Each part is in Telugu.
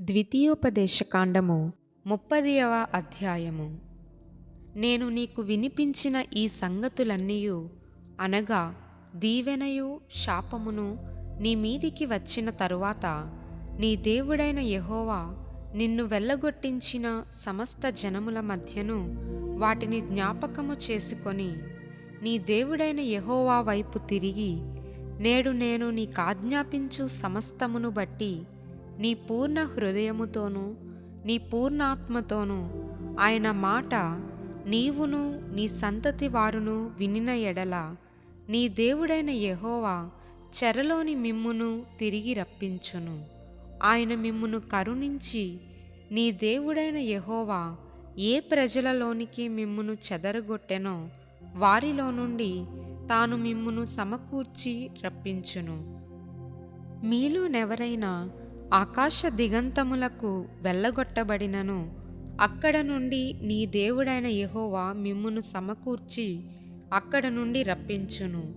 ద్వితీయోపదేశకాండము ముప్పదియవ అధ్యాయము. నేను నీకు వినిపించిన ఈ సంగతులన్నీయు అనగా దీవెనయు శాపమును నీ మీదికి వచ్చిన తరువాత నీ దేవుడైన యహోవా నిన్ను వెళ్ళగొట్టించిన సమస్త జనముల మధ్యను వాటిని జ్ఞాపకము చేసుకొని నీ దేవుడైన యహోవా వైపు తిరిగి నేడు నేను నీకాజ్ఞాపించు సమస్తమును బట్టి నీ పూర్ణ హృదయముతోనూ నీ పూర్ణాత్మతోనూ ఆయన మాట నీవును నీ సంతతి వారును వినిన ఎడల నీ దేవుడైన యహోవా చెరలోని మిమ్మును తిరిగి రప్పించును. ఆయన మిమ్మును కరుణించి నీ దేవుడైన యహోవా ఏ ప్రజలలోనికి మిమ్మును చెదరగొట్టెనో వారిలో నుండి తాను మిమ్మును సమకూర్చి రప్పించును. మీలోనెవరైనా ఆకాశ దిగంతములకు వెళ్ళగొట్టబడినను. అక్కడ నుండి నీ దేవుడైన యహోవా మిమ్మును సమకూర్చి అక్కడ నుండి రప్పించును.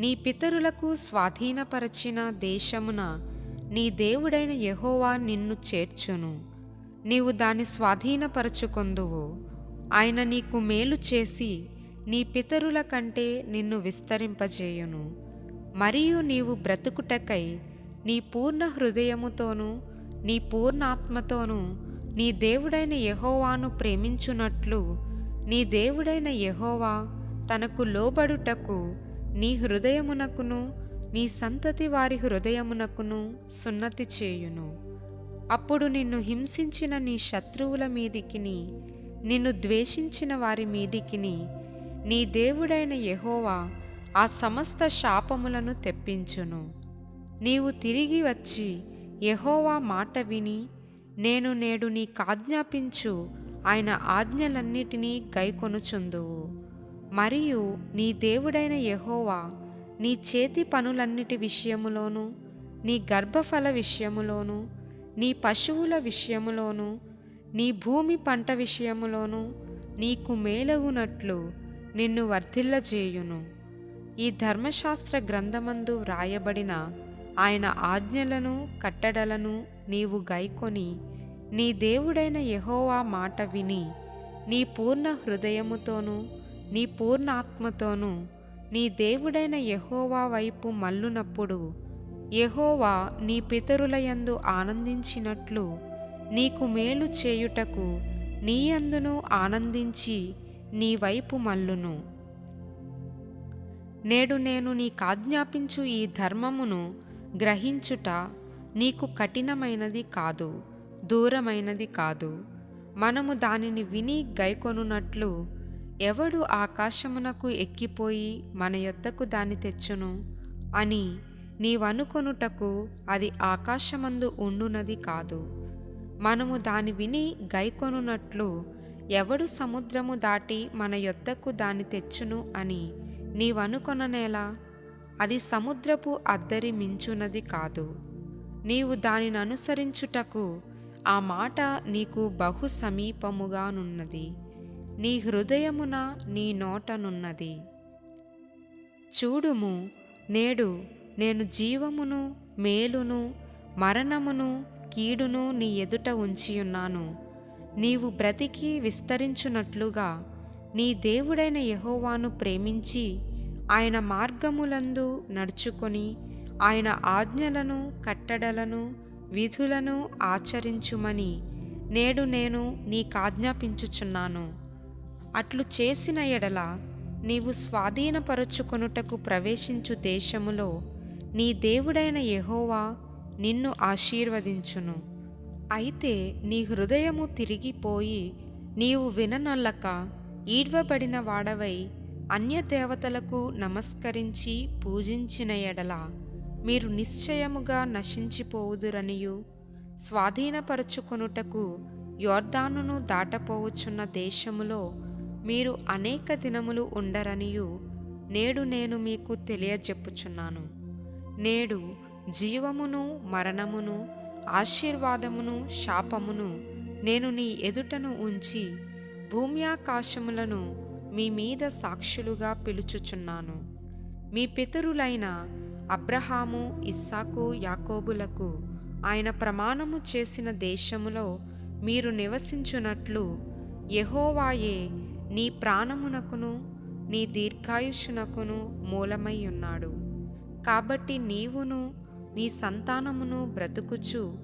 నీ పితరులకు స్వాధీనపరచిన దేశమున నీ దేవుడైన యహోవా నిన్ను చేర్చును. నీవు దాన్ని స్వాధీనపరచుకొందువు. ఆయన నీకు మేలు చేసి నీ పితరుల కంటే నిన్ను విస్తరింపజేయును. మరియు నీవు బ్రతుకుటకై నీ పూర్ణ హృదయముతోనూ నీ పూర్ణాత్మతోనూ నీ దేవుడైన యహోవాను ప్రేమించున్నట్లు నీ దేవుడైన యహోవా తనకు లోబడుటకు నీ హృదయమునకును నీ సంతతి వారి హృదయమునకును సున్నతి చేయును. అప్పుడు నిన్ను హింసించిన నీ శత్రువుల మీదికిని నిన్ను ద్వేషించిన వారి మీదికిని నీ దేవుడైన యహోవా ఆ సమస్త శాపములను తెప్పించును. నీవు తిరిగి వచ్చి యహోవా మాట విని నేను నేడు నీకాజ్ఞాపించు ఆయన ఆజ్ఞలన్నిటినీ గైకొనుచుందువు. మరియు నీ దేవుడైన యహోవా నీ చేతి పనులన్నిటి విషయములోను నీ గర్భఫల విషయములోను నీ పశువుల విషయములోను నీ భూమి పంట విషయములోను నీకు మేలగునట్లు నిన్ను వర్ధిల్లజేయును. ఈ ధర్మశాస్త్ర గ్రంథమందు వ్రాయబడిన ఆయన ఆజ్ఞలను కట్టడలను నీవు గైకొని నీ దేవుడైన యహోవా మాట విని నీ పూర్ణ హృదయముతోనూ నీ పూర్ణాత్మతోనూ నీ దేవుడైన యహోవా వైపు మల్లునప్పుడు యహోవా నీ పితరులయందు ఆనందించినట్లు నీకు మేలు చేయుటకు నీయందును ఆనందించి నీ వైపు మల్లును నేడు నేను నీకాజ్ఞాపించు ఈ ధర్మమును గ్రహించుట నీకు కఠినమైనది కాదు దూరమైనది కాదు. మనము దానిని విని గైకొనున్నట్లు ఎవడు ఆకాశమునకు ఎక్కిపోయి మన యొద్దకు దాన్ని తెచ్చును అని నీవనుకొనుటకు అది ఆకాశమందు ఉండునది కాదు. మనము దాని విని గైకొనున్నట్లు ఎవడు సముద్రము దాటి మన యొద్దకు దాన్ని తెచ్చును అని నీవనుకొననేలా? అది సముద్రపు అద్దరి మించునది కాదు. నీవు దానిని అనుసరించుటకు ఆ మాట నీకు బహు సమీపముగానున్నది. నీ హృదయమున నీ నోటనున్నది. చూడుము నేడు నేను జీవమును మేలును మరణమును కీడును నీ ఎదుట ఉంచియున్నాను. నీవు బ్రతికి విస్తరించున్నట్లుగా నీ దేవుడైన యహోవాను ప్రేమించి ఆయన మార్గములందు నడుచుకొని ఆయన ఆజ్ఞలను కట్టడలను విధులను ఆచరించుమని నేడు నేను నీకాజ్ఞాపించుచున్నాను. అట్లు చేసిన ఎడల నీవు స్వాధీనపరచుకొనుటకు ప్రవేశించు దేశములో నీ దేవుడైన యహోవా నిన్ను ఆశీర్వదించును. అయితే నీ హృదయము తిరిగిపోయి నీవు విననల్లక ఈడ్వబడిన వాడవై అన్యదేవతలకు నమస్కరించి పూజించిన ఎడల మీరు నిశ్చయముగా నశించిపోవుదురనియు. స్వాధీనపరచుకొనుటకు యోర్దానును దాటపోవచ్చున్న దేశములో మీరు అనేక దినములు ఉండరనియు నేడు నేను మీకు తెలియజెప్పుచున్నాను. నేడు జీవమును మరణమును ఆశీర్వాదమును శాపమును నేను నీ ఎదుటను ఉంచి భూమ్యాకాశములను మీ మీద సాక్షులుగా పిలుచుచున్నాను. మీ పితరులైన అబ్రహాము ఇస్సాకు యాకోబులకు ఆయన ప్రమాణము చేసిన దేశములో మీరు నివసించున్నట్లు యహోవాయే నీ ప్రాణమునకును నీ దీర్ఘాయుషునకును మూలమై ఉన్నాడు. కాబట్టి నీవును నీ సంతానమును బ్రతుకుచు.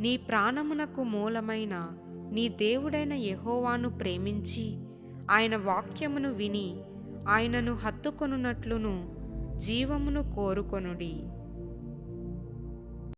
నీ ప్రాణమునకు మూలమైన నీ దేవుడైన యహోవాను ప్రేమించి ఆయన వాక్యమును విని ఆయనను హత్తుకొనున్నట్లును జీవమును కోరుకొనుడి.